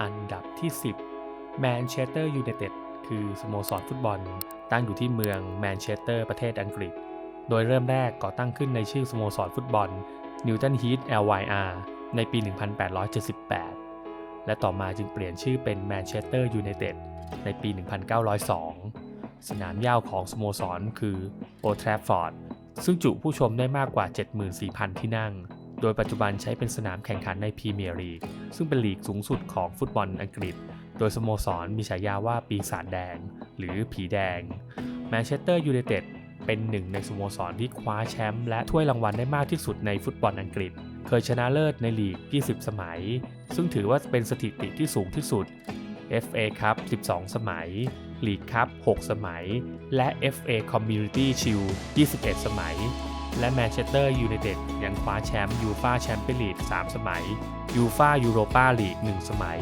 อันดับที่ 10 แมนเชสเตอร์ยูไนเต็ดคือสโมสรฟุตบอล ตั้งอยู่ที่เมืองแมนเชสเตอร์ประเทศอังกฤษ โดยเริ่มแรกก่อตั้งขึ้นในชื่อสโมสรฟุตบอลนิวตันฮีท LYR ในปี 1878 และต่อมาจึงเปลี่ยนชื่อเป็นแมนเชสเตอร์ยูไนเต็ดในปี 1902 สนามหญ้าของสโมสรคือโอทราฟอร์ดซึ่งจุผู้ชมได้มากกว่า 74,000 ที่นั่ง โดยปัจจุบันใช้เป็นสนามแข่งขันในพรีเมียร์ลีก ซึ่งเป็นลีกสูงสุดของฟุตบอลอังกฤษ โดยสโมสรมีฉายาว่าปีศาจแดง หรือผีแดง แมนเชสเตอร์ยูไนเต็ดเป็นหนึ่งในสโมสรที่คว้าแชมป์และถ้วยรางวัลได้มากที่สุดในฟุตบอลอังกฤษ เคยชนะเลิศในลีก 20 สมัย ซึ่งถือว่าเป็นสถิติที่สูงที่สุด FA ครับ 12 สมัย ลีกครับ 6 สมัย และ FA Community Shield 21 สมัย และแมนเชสเตอร์ยูไนเต็ดยังคว้าแชมป์ยูฟาแชมเปี้ยนลีก3สมัยยูฟายูโรปาลีก 1 สมัย